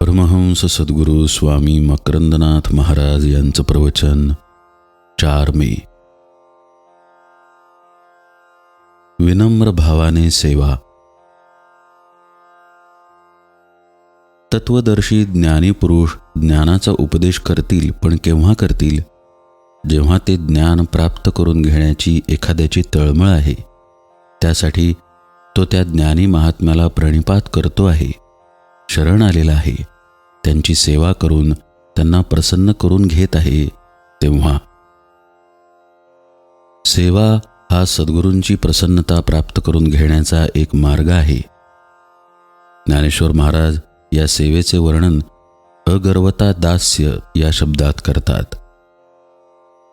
परमहंस सद्गुरू स्वामी मकरंदनाथ महाराज यांचं प्रवचन चार मे. विनम्र भावाने सेवा. तत्वदर्शी ज्ञानी पुरुष ज्ञानाचा उपदेश करतील पण केव्हा करतील? जेव्हा ते ज्ञान प्राप्त करून घेण्याची एखाद्याची तळमळ आहे त्यासाठी तो त्या ज्ञानी महात्म्याला प्रणिपात करतो आहे. शरण आलेला आहे. त्यांची सेवा करून त्यांना प्रसन्न करून घेत आहे तेव्हा. सेवा हा सद्गुरूंची प्रसन्नता प्राप्त करून घेण्याचा एक मार्ग आहे. ज्ञानेश्वर महाराज या सेवेचे वर्णन अगर्वता दास्य या शब्दात करतात.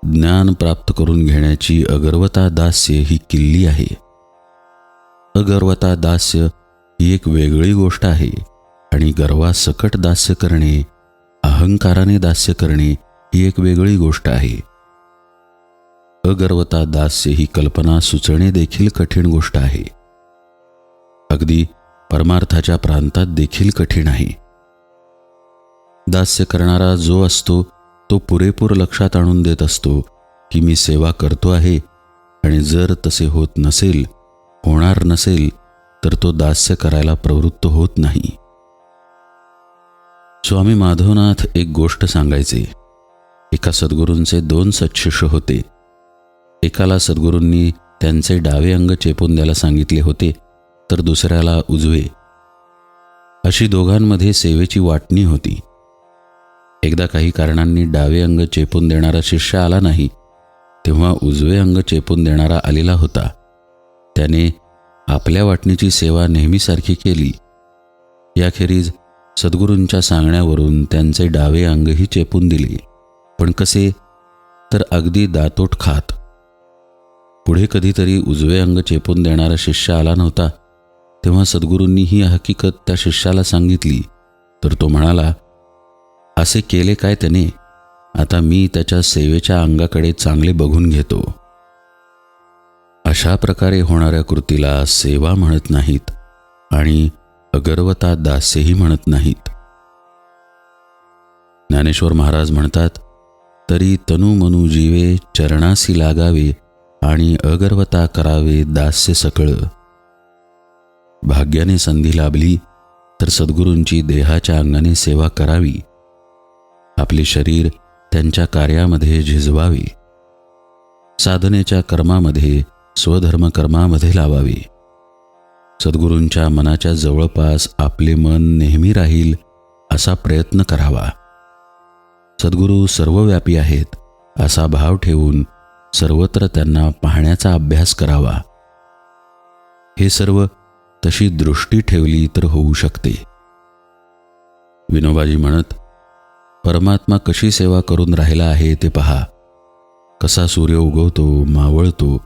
ज्ञान प्राप्त करून घेण्याची अगर्वता दास्य ही किल्ली आहे. अगर्वता दास्य ही एक वेगळी गोष्ट आहे. आणि गर्वासकट दास्य करणे अहंकाराने दास्य करणे ही एक वेगळी गोष्ट आहे. अगर्वता दास्य ही कल्पना सुचणे देखील कठीण गोष्ट आहे. अगदी परमार्थाच्या प्रांतात देखील कठीण आहे. दास्य करणारा जो असतो तो पुरेपूर लक्षात आणून देत असतो की मी सेवा करतो आहे आणि जर तसे होत नसेल होणार नसेल तर तो दास्य करायला प्रवृत्त होत नाही. स्वामी माधवनाथ एक गोष्ट सांगायचे. एका सद्गुरूंचे दोन सत्शिष्य होते. एकाला सद्गुरूंनी त्यांचे डावे अंग चेपून द्यायला सांगितले होते तर दुसऱ्याला उजवे. अशी दोघांमध्ये सेवेची वाटणी होती. एकदा काही कारणांनी डावे अंग चेपून देणारा शिष्य आला नाही तेव्हा उजवे अंग चेपून देणारा आलेला होता. त्याने आपल्या वाटणीची सेवा नेहमीसारखी केली. याखेरीज सद्गुरूंच्या सांगण्यावरून त्यांचे डावे अंगही चेपून दिले. पण कसे? तर अगदी दातोट खात. पुढे कधीतरी उजवे अंग चेपून देणारा शिष्य आला नव्हता. तेव्हा सद्गुरूंनी ही हकीकत त्या शिष्याला सांगितली. तर तो म्हणाला असे केले काय त्याने? आता मी त्याच्या सेवेच्या अंगाकडे चांगले बघून घेतो. अशा प्रकारे होणाऱ्या कृतीला सेवा म्हणत नाहीत. आणि अगर्वता दास्यही म्हणत नाहीत. ज्ञानेश्वर महाराज म्हणतात तरी तनु मनु जीवे चरणासी लागावे आणि अगर्वता करावे दास्य सकळ. भाग्याने संधी लाभली तर सद्गुरूंची देहाच्या अंगाने सेवा करावी. आपले शरीर त्यांच्या कार्यामध्ये झिजवावे. साधनेच्या कर्मामध्ये स्वधर्म कर्मामध्ये लावावे. सद्गुरूंच्या मनाच्या जवळपास आपले मन नेहमी राहील असा प्रयत्न करावा. सद्गुरू सर्वव्यापी आहेत असा भाव ठेवून सर्वत्र त्यांना पाहण्याचा अभ्यास करावा. हे सर्व तशी दृष्टी ठेवली तर होऊ शकते. विनोबाजी म्हणत परमात्मा कशी सेवा करून राहिला आहे ते पहा. कसा सूर्य उगवतो मावळतो.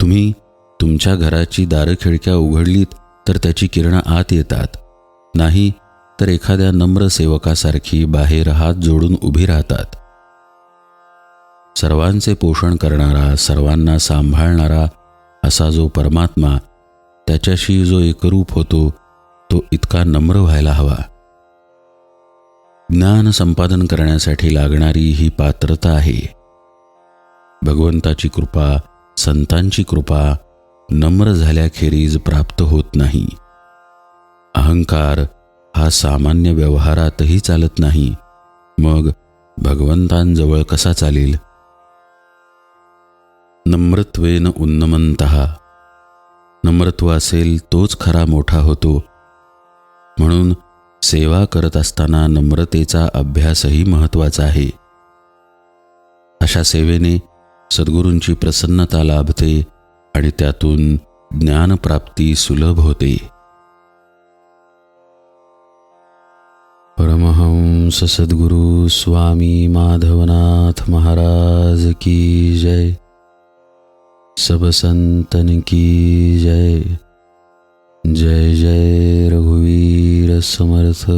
तुम्ही तुमच्या घराची दारं खिडक्या उघडलीत तर त्याची किरणं आत येतात. नाही तर एखाद्या नम्र सेवकासारखी बाहेर हात जोडून उभी राहतात. सर्वांचे पोषण करणारा सर्वांना सांभाळणारा असा जो परमात्मा त्याच्याशी जो एकरूप होतो तो इतका नम्र व्हायला हवा. ज्ञान संपादन करण्यासाठी लागणारी ही पात्रता आहे. भगवंताची कृपा संतांची कृपा नम्र झाल्याखेरीज प्राप्त होत नाही. अहंकार हा सामान्य व्यवहारातही चालत नाही. मग भगवंतांजवळ कसा चालेल? नम्रत्वेन उन्नमंत. नम्रत्व असेल तोच खरा मोठा होतो. म्हणून सेवा करत असताना नम्रतेचा अभ्यासही महत्त्वाचा आहे. अशा सेवेने सद्गुरूंची प्रसन्नता लाभते आणि त्यातून ज्ञानप्राप्ती सुलभ होते. परमहंस सद्गुरु स्वामी माधवनाथ महाराज की जय. सब संतन की जय. जय जय रघुवीर समर्थ.